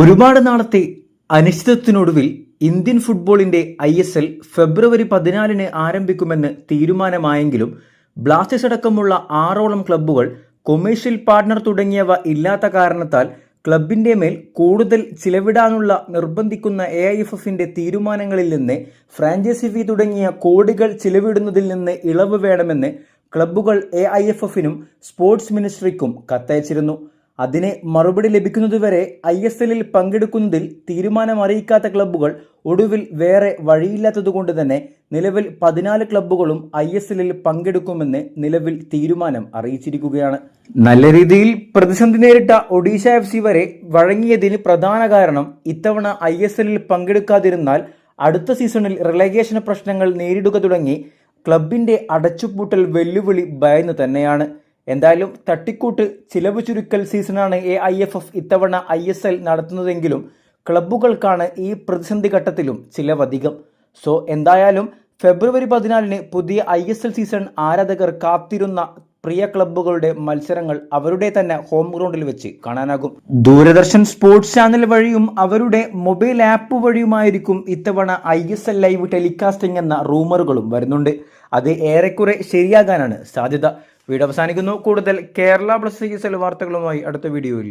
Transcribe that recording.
ഒരുപാട് നാളത്തെ അനിശ്ചിതത്തിനൊടുവിൽ ഇന്ത്യൻ ഫുട്ബോളിന്റെ ഐ എസ് എൽ ഫെബ്രുവരി പതിനാലിന് ആരംഭിക്കുമെന്ന് തീരുമാനമായെങ്കിലും ബ്ലാസ്റ്റേഴ്സ് അടക്കമുള്ള ആറോളം ക്ലബ്ബുകൾ കൊമേഴ്ഷ്യൽ പാർട്ണർ തുടങ്ങിയവ ഇല്ലാത്ത കാരണത്താൽ ക്ലബിന്റെ മേൽ കൂടുതൽ ചിലവിടാനുള്ള നിർബന്ധിക്കുന്ന എ ഐ എഫ് എഫിന്റെ തീരുമാനങ്ങളിൽ നിന്ന് ഫ്രാഞ്ചൈസി ഫീ തുടങ്ങിയ കോടികൾ ചിലവിടുന്നതിൽ നിന്ന് ഇളവ് വേണമെന്ന് ക്ലബ്ബുകൾ എ ഐ എഫ് എഫിനും സ്പോർട്സ് മിനിസ്ട്രിക്കും കത്തയച്ചിരുന്നു. അതിന് മറുപടി ലഭിക്കുന്നതുവരെ ഐ എസ് എല്ലിൽ പങ്കെടുക്കുന്നതിൽ തീരുമാനം അറിയിക്കാത്ത ക്ലബ്ബുകൾ ഒടുവിൽ വേറെ വഴിയില്ലാത്തതുകൊണ്ട് തന്നെ നിലവിൽ പതിനാല് ക്ലബ്ബുകളും ഐ എസ് എല്ലിൽ പങ്കെടുക്കുമെന്ന് നിലവിൽ തീരുമാനം അറിയിച്ചിരിക്കുകയാണ്. നല്ല രീതിയിൽ പ്രതിസന്ധി നേരിട്ട ഒഡീഷ എഫ് സി വരെ വഴങ്ങിയതിന് പ്രധാന കാരണം ഇത്തവണ ഐ എസ് എല്ലിൽ പങ്കെടുക്കാതിരുന്നാൽ അടുത്ത സീസണിൽ റിലഗേഷൻ പ്രശ്നങ്ങൾ നേരിടുക തുടങ്ങി ക്ലബിന്റെ അടച്ചുപൂട്ടൽ വെല്ലുവിളി ഭയന്ന് തന്നെയാണ്. എന്തായാലും തട്ടിക്കൂട്ട് ചിലവ് ചുരുക്കൽ സീസണാണ് എ ഐ എഫ് എഫ് ഇത്തവണ ഐ എസ് എൽ നടത്തുന്നതെങ്കിലും ക്ലബ്ബുകൾക്കാണ് ഈ പ്രതിസന്ധി ഘട്ടത്തിലും ചിലവധികം. സോ എന്തായാലും ഫെബ്രുവരി പതിനാലിന് പുതിയ ഐ എസ് എൽ സീസൺ ആരാധകർ കാത്തിരുന്ന പ്രിയ ക്ലബ്ബുകളുടെ മത്സരങ്ങൾ അവരുടെ തന്നെ ഹോം ഗ്രൗണ്ടിൽ വെച്ച് കാണാനാകും. ദൂരദർശൻ സ്പോർട്സ് ചാനൽ വഴിയും അവരുടെ മൊബൈൽ ആപ്പ് വഴിയുമായിരിക്കും ഇത്തവണ I S L live telecasting എന്ന റൂമറുകളും വരുന്നുണ്ട്. അത് ഏറെക്കുറെ ശരിയാകാനാണ് സാധ്യത. വീഡിയോ അവസാനിക്കുന്നു. കൂടുതൽ Kerala plus I S L വാർത്തകളുമായി അടുത്ത വീഡിയോയിൽ